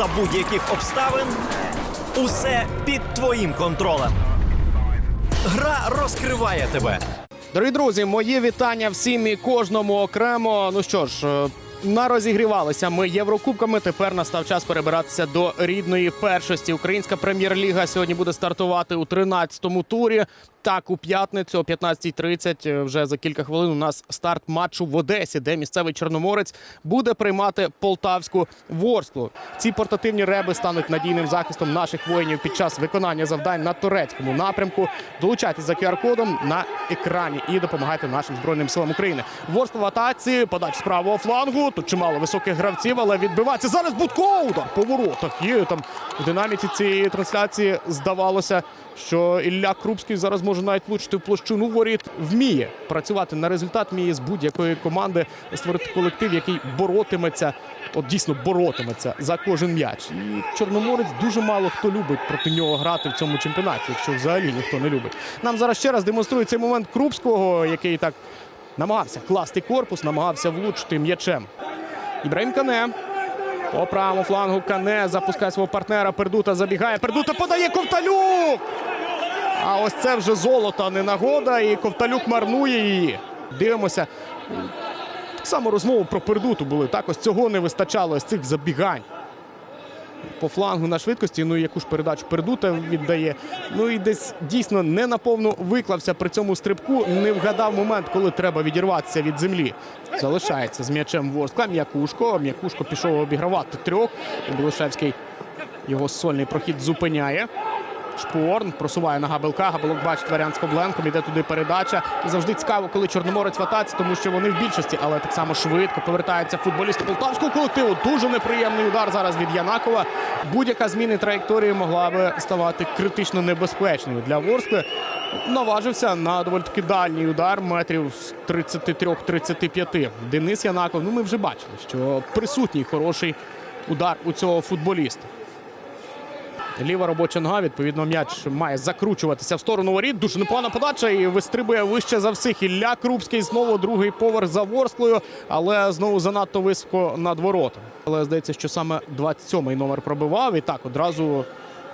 за будь-яких обставин. Усе під твоїм контролем. Гра розкриває тебе. Дорогі друзі, мої вітання всім і кожному окремо. Ну що ж, е, нарозігрівалися ми єврокубками. Тепер настав час перебиратися до рідної першості. Українська прем'єр-ліга сьогодні буде стартувати у 13-му турі. Так, у п'ятницю о 15.30 е, вже за кілька хвилин у нас старт матчу в Одесі, де місцевий чорноморець буде приймати полтавську ворсклу. Ці портативні реби стануть надійним захистом наших воїнів під час виконання завдань на турецькому напрямку. Долучайтесь за QR-кодом на екрані і допомагайте нашим збройним силам України. Ворскла в атаці, подач з правого флангу. Тут чимало високих гравців, але відбивається зараз Будко по воротах. Є там в динаміці цієї трансляції здавалося, що Ілля Крупський зараз може навіть влучити в площину воріт. Вміє працювати на результат, вміє з будь-якої команди створити колектив, який боротиметься, от дійсно боротиметься за кожен м'яч. І Чорноморець дуже мало хто любить проти нього грати в цьому чемпіонаті, якщо взагалі ніхто не любить. Нам зараз ще раз демонструє цей момент Крупського, який так намагався класти корпус, намагався влучити м'ячем. Ібраїм Кане. По правому флангу Кане запускає свого партнера. Пердута забігає. Пердута подає Ковталюк. А ось це вже золото, а не нагода. І Ковталюк марнує її. Дивимося. Так само розмови про Пердуту були. Так ось цього не вистачало з цих забігань. По флангу на швидкості, ну яку ж передачу Пердута віддає. Ну і десь дійсно не наповну виклався при цьому стрибку, не вгадав момент, коли треба відірватися від землі. Залишається з м'ячем Ворскла. М'якушко. М'якушко пішов обігравати трьох. Білошевський його сольний прохід зупиняє. Шпорн просуває на Габелка. Габелок бачить варіант з Кобленком. Іде туди передача. І завжди цікаво, коли Чорноморець в тому що вони в більшості, але так само швидко повертаються футболісти полтавського колективу. Дуже неприємний удар зараз від Янакова. Будь-яка зміна траєкторії могла би ставати критично небезпечною для Ворскли. Наважився на доволі таки дальній удар метрів з 33-35. Денис Янаков. Ну ми вже бачили, що присутній хороший удар у цього футболіста. Ліва робоча нога, відповідно, м'яч має закручуватися в сторону воріт. Дуже непогана подача і вистрибує вище за всіх. Ілля Крупський знову другий поверх за Ворсклою, але знову занадто високо над воротом. Але здається, що саме 27-й номер пробивав. І так одразу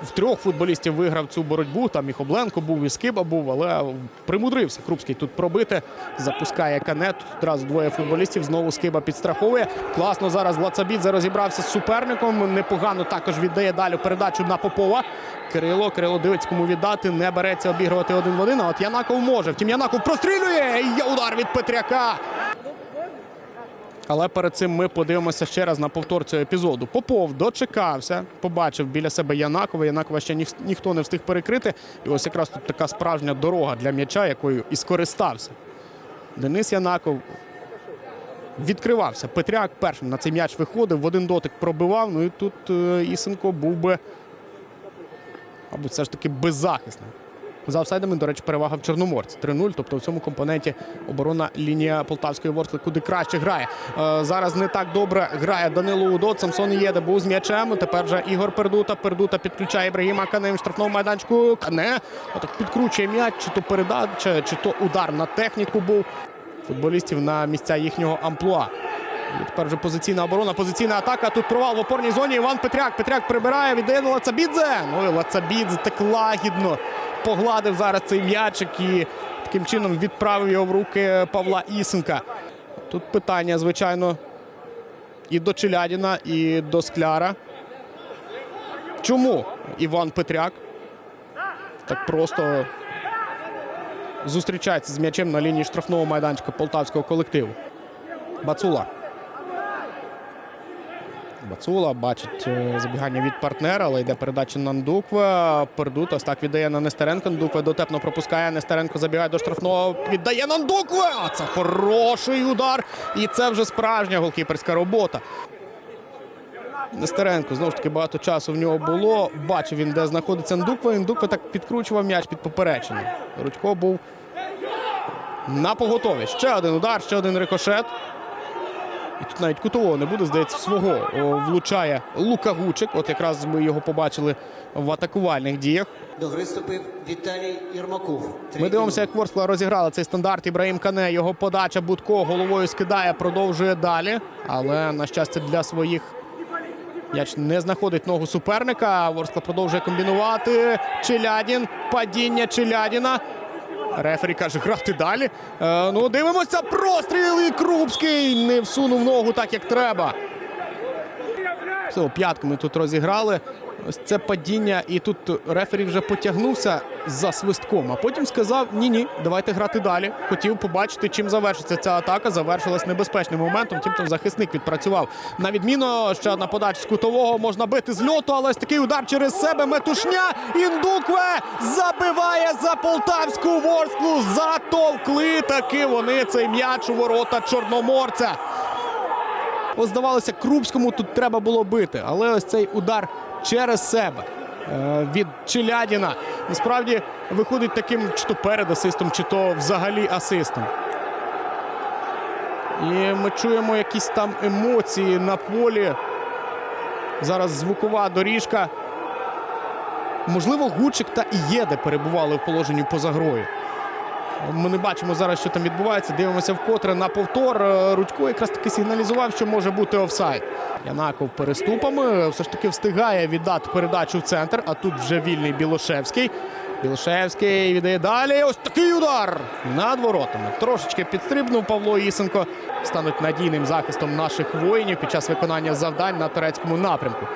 в трьох футболістів виграв цю боротьбу. Там і Хобленко був, і Скиба був, але примудрився Крупський тут пробити. Запускає канет. Одразу двоє футболістів. Знову Скиба підстраховує. Класно зараз Лацабідзе розібрався з суперником. Непогано також віддає далі передачу на Попова. Кирило, Кирило дивиться, кому віддати. Не береться обігрувати один в один. А от Янаков може. Втім, Янаков прострілює. Є удар від Петряка. Але перед цим ми подивимося ще раз на повтор цього епізоду. Попов дочекався, побачив біля себе Янакова. Янакова ще ніх- ніхто не встиг перекрити. І ось якраз тут така справжня дорога для м'яча, якою і скористався. Денис Янаков відкривався. Петряк першим на цей м'яч виходив, в один дотик пробивав. Ну і тут е, Ісенко був би, мабуть, все ж таки беззахисним. За офсайдами, до речі, перевага в Чорноморці 3-0. Тобто в цьому компоненті оборона лінія Полтавської ворсли куди краще грає. Е, зараз не так добре грає Данило Удот. Самсон Єде був з м'ячем. Тепер вже Ігор Пердута. Пердута підключає Ібрагіма Кане в штрафному майданчику. Кане отак підкручує м'яч, чи то передача, чи то удар на техніку був футболістів на місця їхнього амплуа. І тепер вже позиційна оборона, позиційна атака. Тут провал в опорній зоні. Іван Петряк. Петряк прибирає, віддає на Лацабідзе. Ну і Лацабідзе так лагідно погладив зараз цей м'ячик і таким чином відправив його в руки Павла Ісенка. Тут питання, звичайно, і до Челядіна, і до Скляра. Чому Іван Петряк так просто зустрічається з м'ячем на лінії штрафного майданчика полтавського колективу? Бацула. Бацула бачить е, забігання від партнера, але йде передача на Ндуква. Пердут так віддає на Нестеренко. Ндуква дотепно пропускає. Нестеренко забігає до штрафного. Віддає на Ндуква. Це хороший удар. І це вже справжня голкіперська робота. Нестеренко знову ж таки багато часу в нього було. Бачив він, де знаходиться Ндуква. І Ндуква так підкручував м'яч під поперечення. Рудько був на поготові. Ще один удар, ще один рикошет. І тут навіть кутового не буде, здається, свого влучає Лука Гучик. От якраз ми його побачили в атакувальних діях. До гри вступив Віталій Єрмаков. Ми дивимося, як Ворскла розіграла цей стандарт. Ібраїм Кане. Його подача Будко головою скидає, продовжує далі. Але, на щастя, для своїх М'яч не знаходить ногу суперника. Ворскла продовжує комбінувати. Челядін. Падіння Челядіна. Рефері каже, грати далі. Е, ну, дивимося, простріл і Крупський не всунув ногу так, як треба. Все, п'ятками тут розіграли. Ось це падіння, і тут рефері вже потягнувся за свистком, а потім сказав: ні-ні, давайте грати далі. Хотів побачити, чим завершиться ця атака. Завершилась небезпечним моментом. Втім, там захисник відпрацював. На відміну ще одна подача з кутового можна бити з льоту, але ось такий удар через себе. Метушня. Індукве забиває за полтавську ворсклу. Затовкли таки вони цей м'яч у ворота чорноморця. Ось здавалося, Крупському тут треба було бити, але ось цей удар через себе е, від Челядіна насправді виходить таким чи то перед асистом, чи то взагалі асистом. І ми чуємо якісь там емоції на полі. Зараз звукова доріжка. Можливо, Гучик та Ієде перебували в положенні поза грою. Ми не бачимо зараз, що там відбувається. Дивимося вкотре на повтор. Е, Рудько якраз таки сигналізував, що може бути офсайд. Янаков переступами все ж таки встигає віддати передачу в центр. А тут вже вільний Білошевський. Білошевський віддає далі. Ось такий удар над воротами. Трошечки підстрибнув Павло Ісенко. Стануть надійним захистом наших воїнів під час виконання завдань на турецькому напрямку.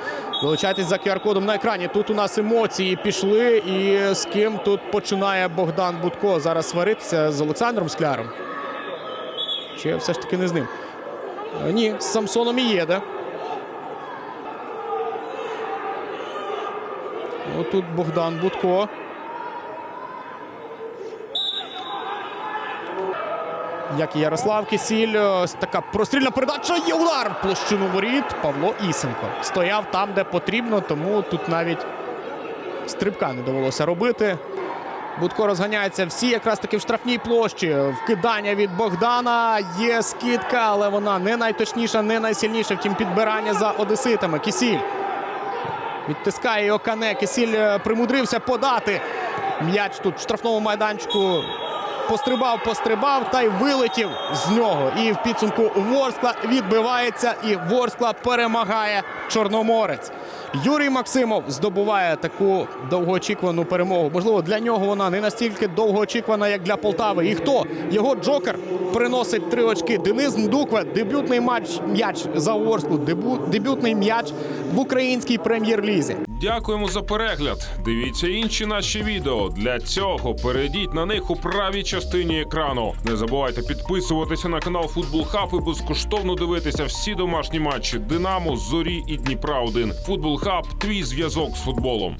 Долучайтесь за QR-кодом на екрані. Тут у нас емоції пішли. І з ким тут починає Богдан Будко зараз сваритися з Олександром Скляром? Чи все ж таки не з ним? Е, Ні, з Самсоном і їде. Отут Богдан Будко. Як і Ярослав Кисіль. Така прострільна передача. Є удар в площину воріт. Павло Ісенко. Стояв там, де потрібно, тому тут навіть стрибка не довелося робити. Будко розганяється всі якраз таки в штрафній площі. Вкидання від Богдана. Є скидка, але вона не найточніша, не найсильніша. Втім, підбирання за одеситами. Кисіль. Відтискає його кане. Кисіль е, примудрився подати. М'яч тут в штрафному майданчику. Пострибав, пострибав та й вилетів з нього. І в підсумку Ворскла відбивається, і Ворскла перемагає Чорноморець. Юрій Максимов здобуває таку довгоочікувану перемогу. Можливо, для нього вона не настільки довгоочікувана, як для Полтави. І хто? Його Джокер приносить три очки. Денис Мдукве, дебютний матч м'яч за дебю- дебютний м'яч в українській прем'єр-лізі. Дякуємо за перегляд. Дивіться інші наші відео. Для цього перейдіть на них у правій частині екрану. Не забувайте підписуватися на канал Футбол Хаб і безкоштовно дивитися всі домашні матчі Динамо, Зорі і Дніпра 1 Футбол Хаб твій зв'язок з футболом.